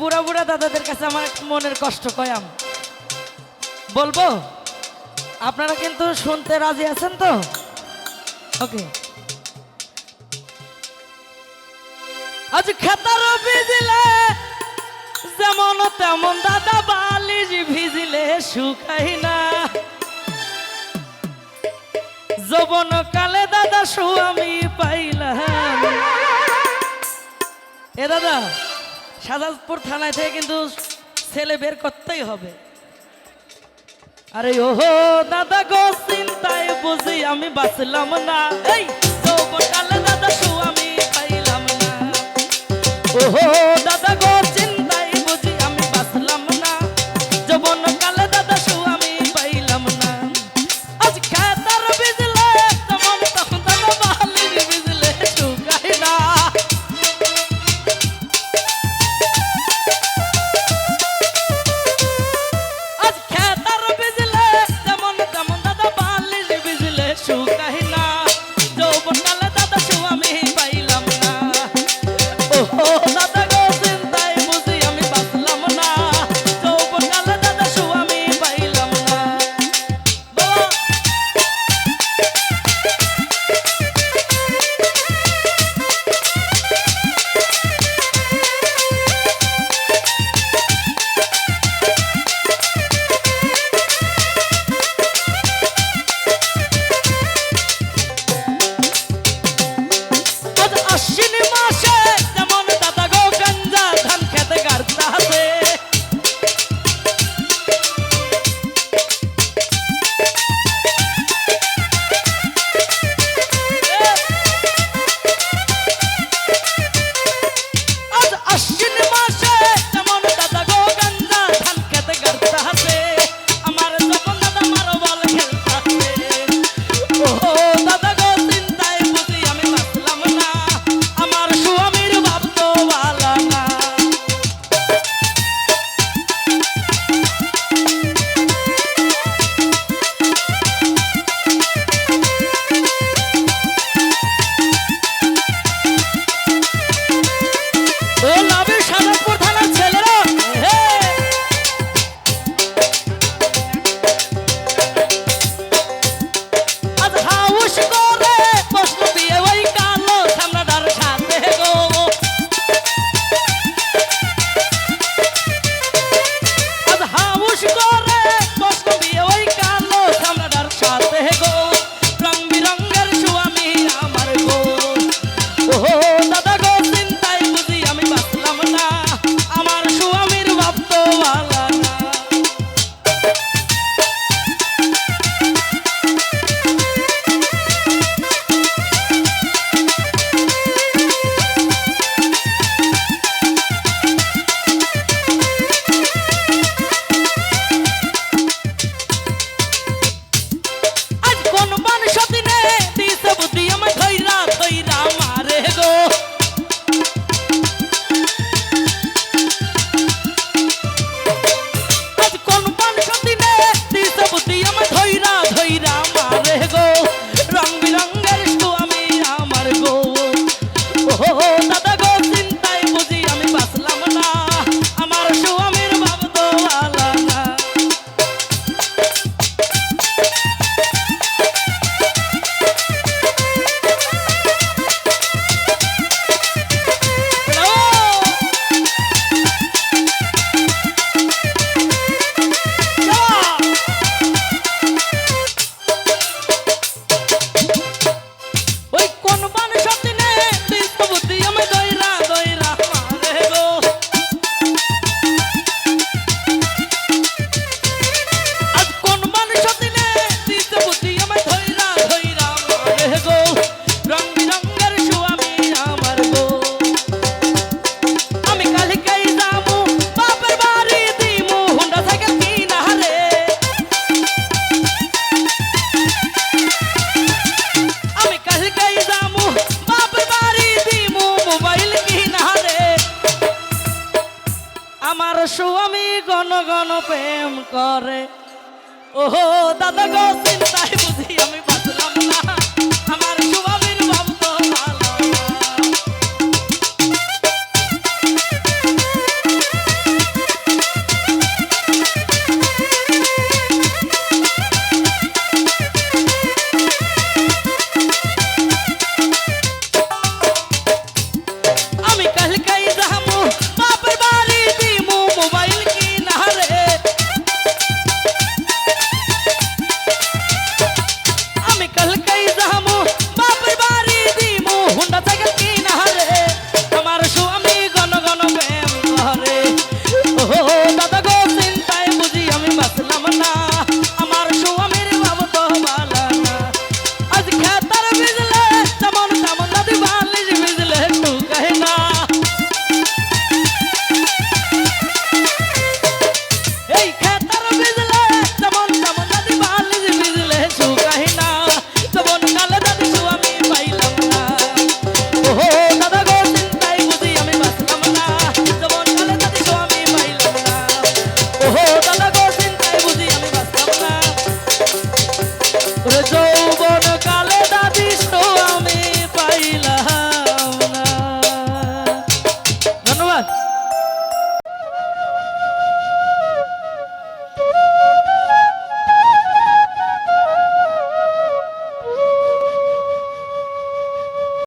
বুড়া বুড়া দাদাদের কাছে আমার মনের কষ্ট কয়াম বলব? আপনারা কিন্তু শুনতে রাজি আছেন তো? ওকে। আজ খেতার ভিজিলে, যেমন তেমন দাদা বালিশ ভিজিলে, শুকাই না। যৌবন কালে দাদা সুয়ামি পাইলাম। এ দাদা শাহজাদপুর থানায় থেকে কিন্তু ছেলে বের করতেই হবে। আরে ওহো, দাদা গো, চিন্তায় বুঝি আমি বাঁচলাম না। এই দাদা শু আমি পাইলাম না। ওহো ও লাভে গণ প্রেম করে। ও দাদা গো চিন্তায় বুঝি আমি